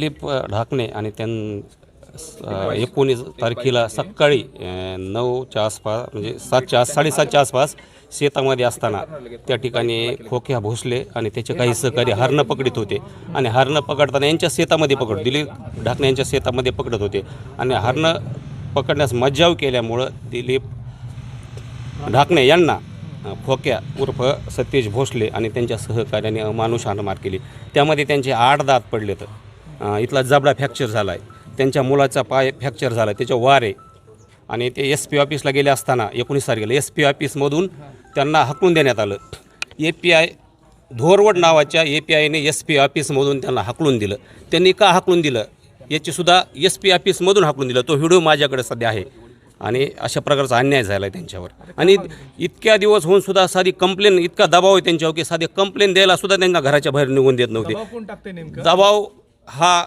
दिलीप ढाकणे आणि त्यां एकोणीस तारखेला सकाळी नऊच्या आसपास म्हणजे सातच्या आस साडेसातच्या आसपास शेतामध्ये असताना त्या ठिकाणी खोक्या भोसले आणि त्याचे काही सहकारी हरणं पकडत होते. आणि हरणं पकडताना यांच्या शेतामध्ये पकड दिलीप ढाकणे यांच्या शेतामध्ये पकडत होते. आणि हरणं पकडण्यास मज्जाव केल्यामुळं दिलीप ढाकणे यांना खोक्या उर्फ सतीश भोसले आणि त्यांच्या सहकार्याने अमानुष हाणमार केली. त्यामध्ये त्यांचे आठ दात पडलेत. अ, इथला जबडा फ्रॅक्चर झाला आहे त्यांच्या मुलाचा पाय फ्रॅक्चर झाला त्याच्या वार. आहे आणि ते एस पी ऑफिसला गेले असताना एकोणीस तारखेला एस पी ऑफिसमधून त्यांना हकलून देण्यात आलं. ए पी आय धोरवड नावाच्या ए पी आयने एस पी ऑफिसमधून त्यांना हाकलून दिलं. त्यांनी का हाकलून दिलं? याचीसुद्धा एस पी ऑफिसमधून हाकलून दिलं. तो व्हिडिओ माझ्याकडे सध्या आहे. आणि अशा प्रकारचा अन्याय झाला आहे त्यांच्यावर. आणि इतक्या दिवस होऊन सुद्धा साधी कंप्लेन इतका दबाव आहे त्यांच्यावर की साधी कंप्लेन द्यायला सुद्धा त्यांना घराच्या बाहेर निघून देत नव्हते. दबाव हा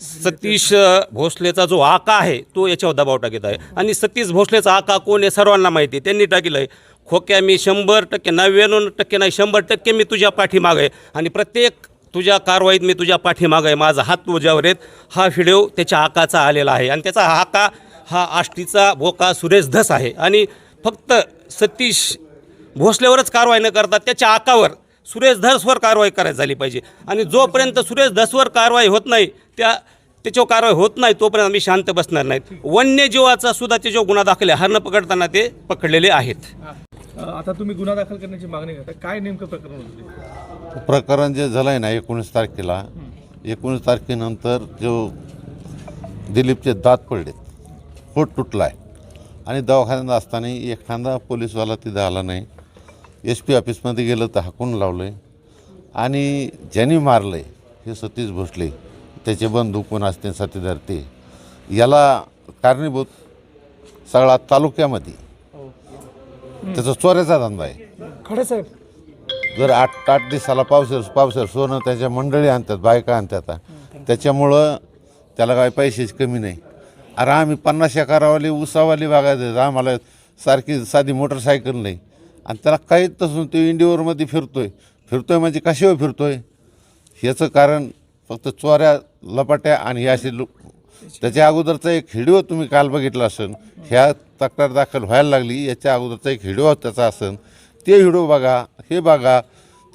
सतीश भोसलेचा जो आका आहे तो याच्यावर दबाव टाकत आहे. आणि सतीश भोसलेचा आका कोण आहे सर्वांना माहिती आहे. त्यांनी टाकलं आहे खोक्या मी शंभर टक्के नव्याण्णव टक्के नाही शंभर टक्के मी तुझ्या पाठीमाग आहे. आणि प्रत्येक तुझ्या कारवाईत मी तुझ्या पाठीमाग आहे. माझा हात तुझ्यावर आहेत. हा व्हिडिओ त्याच्या आकाचा आलेला आहे. आणि त्याचा आका हा आष्टीचा भोका सुरेश धस आहे. आणि फक्त सतीश भोसलेवरच कारवाई न करता त्याच्या आकावर सुरेश धसवर कारवाई करायची झाली पाहिजे. आणि जोपर्यंत सुरेश धसवर कारवाई होत नाही त्या त्याच्यावर कारवाई होत नाही तोपर्यंत आम्ही शांत बसणार नाहीत. वन्यजीवाचा सुद्धा त्याच्यावर गुन्हा दाखल आहे. हरणं पकडताना ते पकडलेले आहेत. आता तुम्ही गुन्हा दाखल करण्याची मागणी करता. काय नेमकं प्रकरण होतं? प्रकरण जे झालं आहे ना एकोणीस तारखेला एकोणीस तारखेनंतर जो दिलीपचे दात पडलेत पोट तुटला आहे आणि दवाखान्यात असताना एखादा पोलीसवाला तिथं आला नाही. एस पी ऑफिसमध्ये गेलं तर हाकून लावलं आहे आणि ज्यांनी मारलं आहे हे सतीश भोसले त्याचे बंधू कोण असते साथीदार ते याला कारणीभूत सगळा तालुक्यामध्ये. त्याचा चोऱ्याचा धंदा आहे. खडे साहेब. जर आठ आठ दिवसाला पावसर पावसर सोनं त्याच्या मंडळी आणतात बायका आणतात. त्याच्यामुळं त्याला काय पैशाची कमी नाही. अरे आम्ही पन्नास एकरावाली उसावाली बागायत आम्हाला सारखी साधी मोटरसायकल नाही. आणि त्याला काहीच तसून तो इंडिओरमध्ये फिरतोय. फिरतोय म्हणजे कशावर फिरतोय? ह्याचं कारण फक्त चोऱ्या लपाट्या आणि हे असे लो त्याच्या अगोदरचा एक व्हिडिओ तुम्ही काल बघितला असेल ह्या तक्रार दाखल व्हायला लागली याच्या अगोदरचा एक व्हिडिओ त्याचा असेल ते व्हिडिओ बघा हे बघा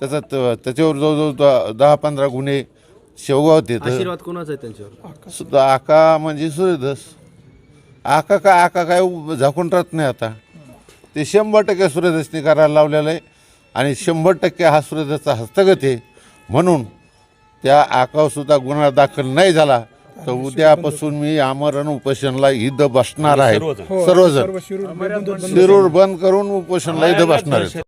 त्याचा त्याच्यावर जवळजवळ दहा पंधरा गुन्हे शेवगाव येतं कोणाचा आहे त्यांच्यावर? सुद्धा आका म्हणजे सूर्यदस आका काय आका काय झाकून राहत नाही आता. ते शंभर टक्के सूर्यदसनी करायला लावलेलं आहे. आणि शंभर टक्के हा सूर्यदसचा हस्तगत आहे. म्हणून त्या आकावर सुद्धा गुन्हा दाखल नाही झाला तर उद्यापासून मी आमरण उपोषणला इथं बसणार आहे. सर्वजण. सर्वजण. सर्व शिरूर बंद करून उपोषणला इथं बसणार आहे